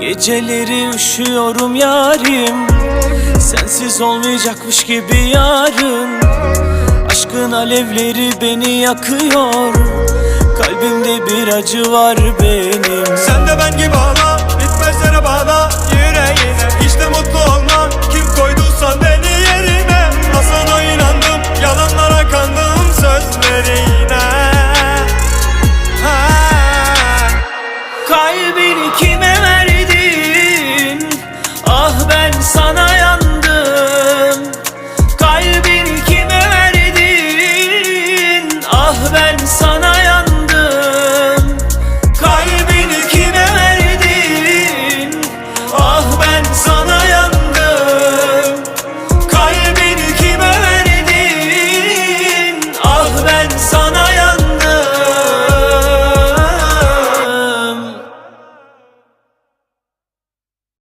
Geceleri üşüyorum yarim. Sensiz olmayacakmış gibi yarın Aşkın alevleri beni yakıyor. Kalbimde bir acı var benim. Sen de ben gibi ağla Bitmez yere bağla. Yüreğine İşte mutlu olman Kim koyduysa beni yerine Aslına inandım Yalanlara kandım sözlerine. Ha. Kalbini kime ver? sana yandım Kalbini kime verdin? Ah ben sana